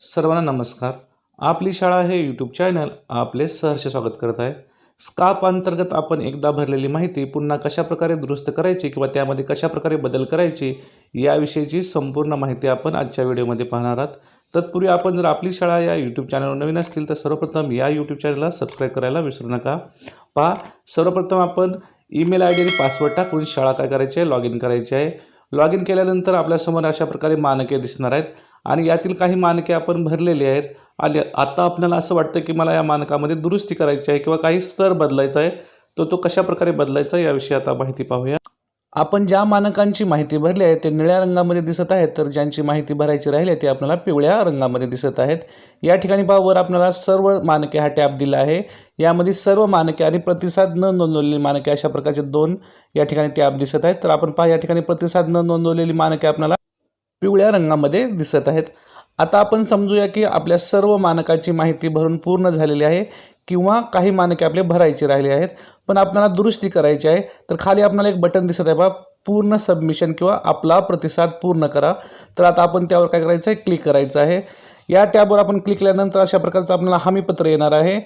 सर्वांना नमस्कार. आपली शाळा हे यूट्यूब चॅनल आपले सहर्ष स्वागत करत आहे. स्काप अंतर्गत आपण एकदा भरलेली माहिती पुन्हा कशाप्रकारे दुरुस्त करायची किंवा त्यामध्ये कशाप्रकारे बदल करायची याविषयीची संपूर्ण माहिती आपण आजच्या व्हिडिओमध्ये पाहणार आहात. तत्पूर्वी आपण जर आपली शाळा या यूट्यूब चॅनलवर नवीन असतील तर सर्वप्रथम या यूट्यूब चॅनलला सबस्क्राईब करायला विसरू नका. पहा सर्वप्रथम आपण ईमेल आय डी आणि पासवर्ड टाकून शाळा काय करायची आहे? लॉग इन करायची आहे. लॉग इन केल्यानंतर आपल्यासमोर अशा प्रकारे मानके दिसणार आहेत. आणि यातील काही मानके आपण भरलेले आहेत. आणि आता आपल्याला असं वाटतं की मला या मानकामध्ये दुरुस्ती करायची आहे किंवा काही स्तर बदलायचा आहे तर तो कशा प्रकारे बदलायचा याविषयी आता माहिती पाहूया. आपण ज्या मानकांची माहिती भरली आहे ते निळ्या रंगामध्ये दिसत आहेत तर ज्यांची माहिती भरायची राहिली आहे ते आपल्याला पिवळ्या रंगामध्ये दिसत आहेत. या ठिकाणी पहा वर आपल्याला सर्व मानके हा टॅब दिला आहे. यामध्ये सर्व मानके आणि प्रतिसाद न नोंदवलेली मानके अशा प्रकारचे दोन या ठिकाणी टॅब दिसत आहेत. तर आपण पहा या ठिकाणी प्रतिसाद न नोंदवलेली मानके आपल्याला पिवळ्या रंगामध्ये दिसत आहेत. आता आपण समजूया की आपल्या सर्व मानकाची माहिती भरून पूर्ण झालेली आहे किंवा काही मानके आपले भरायचे राहिले आहेत. पण आपल्याला दुरुस्ती करायची आहे. तर खाली आपल्याला एक बटन दिसत आहे बा पूर्ण सबमिशन किंवा आपला प्रतिसाद पूर्ण करा. तर आता आपण त्यावर काय करायचं आहे? क्लिक करायचं आहे. या टॅबवर आपण क्लिक केल्यानंतर अशा प्रकारचं आपल्याला हमीपत्र येणार आहे.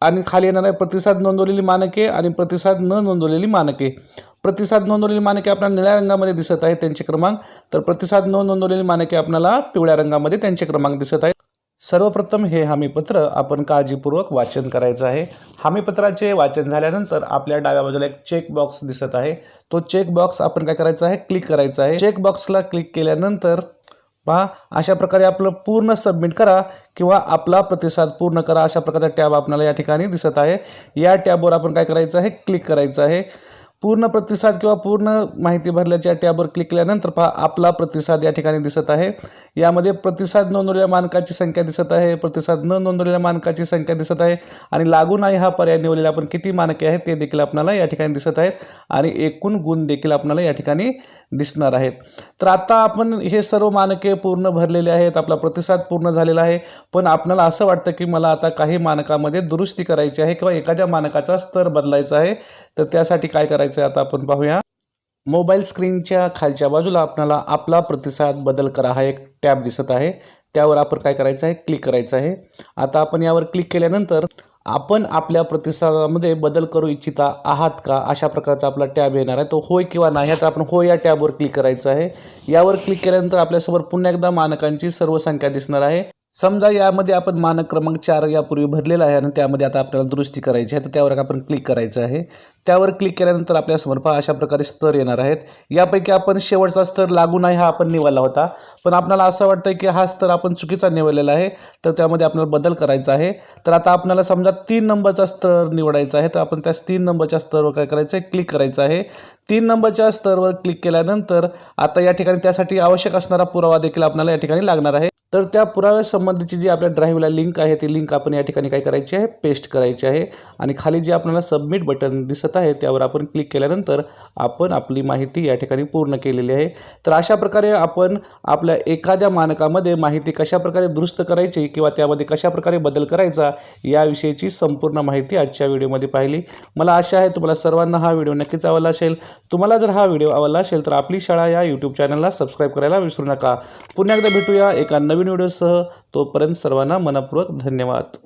आणि खाली येणार आहे प्रतिसाद नोंदवलेली मानके आणि प्रतिसाद न नोंदवलेली मानके. प्रतिसाद नोंदवलेली मानके आपल्याला निळ्या रंगामध्ये दिसत आहेत त्यांचे क्रमांक. तर प्रतिसाद न नोंदवलेली मानके आपल्याला पिवळ्या रंगामध्ये त्यांचे क्रमांक दिसत आहेत. सर्वप्रथम हे हमीपत्र आपण काळजीपूर्वक वाचन करायचं आहे. हमीपत्राचे वाचन झाल्यानंतर आपल्या डाव्या बाजूला एक चेक बॉक्स दिसत आहे. तो चेक बॉक्स आपण काय करायचा आहे? क्लिक करायचा आहे. चेक बॉक्सला क्लिक केल्यानंतर पहा अशा प्रकारे आपलं पूर्ण सबमिट करा किंवा आपला प्रतिसाद पूर्ण करा अशा प्रकारचा टॅब आपल्याला या ठिकाणी दिसत आहे. या टॅबवर आपण काय करायचं आहे? क्लिक करायचं आहे. पूर्ण प्रतिसाद किंवा पूर्ण माहिती भरल्याच्या टॅबवर क्लिक केल्यानंतर पहा आपला प्रतिसाद या ठिकाणी दिसत आहे. यामध्ये प्रतिसाद नोंदवलेल्या मानकाची संख्या दिसत आहे. प्रतिसाद न नोंदवलेल्या मानकाची संख्या दिसत आहे. आणि लागू नाही हा पर्याय निवडलेला आपण किती मानके आहेत ते देखील आपल्याला या ठिकाणी दिसत आहेत. आणि एकूण गुण देखील आपल्याला या ठिकाणी दिसणार आहेत. तर आता आपण हे सर्व मानके पूर्ण भरलेले आहेत. आपला प्रतिसाद पूर्ण झालेला आहे. पण आपल्याला असं वाटतं की मला आता काही मानकामध्ये दुरुस्ती करायची आहे किंवा एखाद्या मानकाचा स्तर बदलायचा आहे. तर त्यासाठी काय करायचं? आहे आता आपण पाहूया. मोबाईल स्क्रीनच्या खालच्या बाजूला आपल्याला आपला प्रतिसाद बदल करा हा एक टॅब दिसत आहे. त्यावर आपण काय करायचं आहे क्लिक करायचं आहे. आता आपण यावर क्लिक केल्यानंतर आपण आपल्या प्रतिसादामध्ये बदल करू इच्छिता आहात का? अशा प्रकारचा आपला टॅब येणार आहे. तो होय किंवा नाही आता आपण हो या टॅबवर क्लिक करायचं आहे. यावर क्लिक केल्यानंतर आपल्यासमोर पुन्हा एकदा मानकांची सर्व संख्या दिसणार आहे. समजा यामध्ये आपण मानक क्रमांक चार यापूर्वी भरलेला आहे आणि त्यामध्ये आता आपल्याला दुरुस्ती करायची आहे तर त्यावर आपण क्लिक करायचं आहे. त्यावर क्लिक केल्यानंतर आपल्यासमोर पहा अशा प्रकारे स्तर येणार आहेत. यापैकी आपण शेवटचा स्तर लागू नाही हा आपण निवडला होता. पण आपल्याला असं वाटतं की हा स्तर आपण चुकीचा निवडलेला आहे तर त्यामध्ये आपल्याला बदल करायचा आहे. तर आता आपल्याला समजा तीन नंबरचा स्तर निवडायचा आहे तर आपण त्या तीन नंबरच्या स्तरवर काय करायचं आहे? क्लिक करायचं आहे. तीन नंबरच्या स्तरवर क्लिक केल्यानंतर आता या ठिकाणी त्यासाठी आवश्यक असणारा पुरावा देखील आपल्याला या ठिकाणी लागणार आहे. तर त्या पुराव्यासंबंधीची जी आपल्या ड्राईव्हला लिंक आहे ती लिंक आपण या ठिकाणी काय करायची आहे? पेस्ट करायची आहे. आणि खाली जे आपल्याला सबमिट बटन दिसत आहे त्यावर आपण क्लिक केल्यानंतर आपण आपली माहिती या ठिकाणी पूर्ण केलेली आहे. तर अशा प्रकारे आपण आपल्या एखाद्या मानकामध्ये माहिती कशाप्रकारे दुरुस्त करायची किंवा त्यामध्ये कशाप्रकारे बदल करायचा याविषयीची संपूर्ण माहिती आजच्या व्हिडिओमध्ये पाहिली. मला आशा आहे तुम्हाला सर्वांना हा व्हिडिओ नक्कीच आवडला असेल. तुम्हाला जर हा व्हिडिओ आवडला असेल तर आपली शाळा या यूट्यूब चॅनलला सबस्क्राईब करायला विसरू नका. पुन्हा एकदा भेटूया एका नवीन नवीन व्हिडिओसह तोपर्यंत सर्वांना मनपूर्वक धन्यवाद.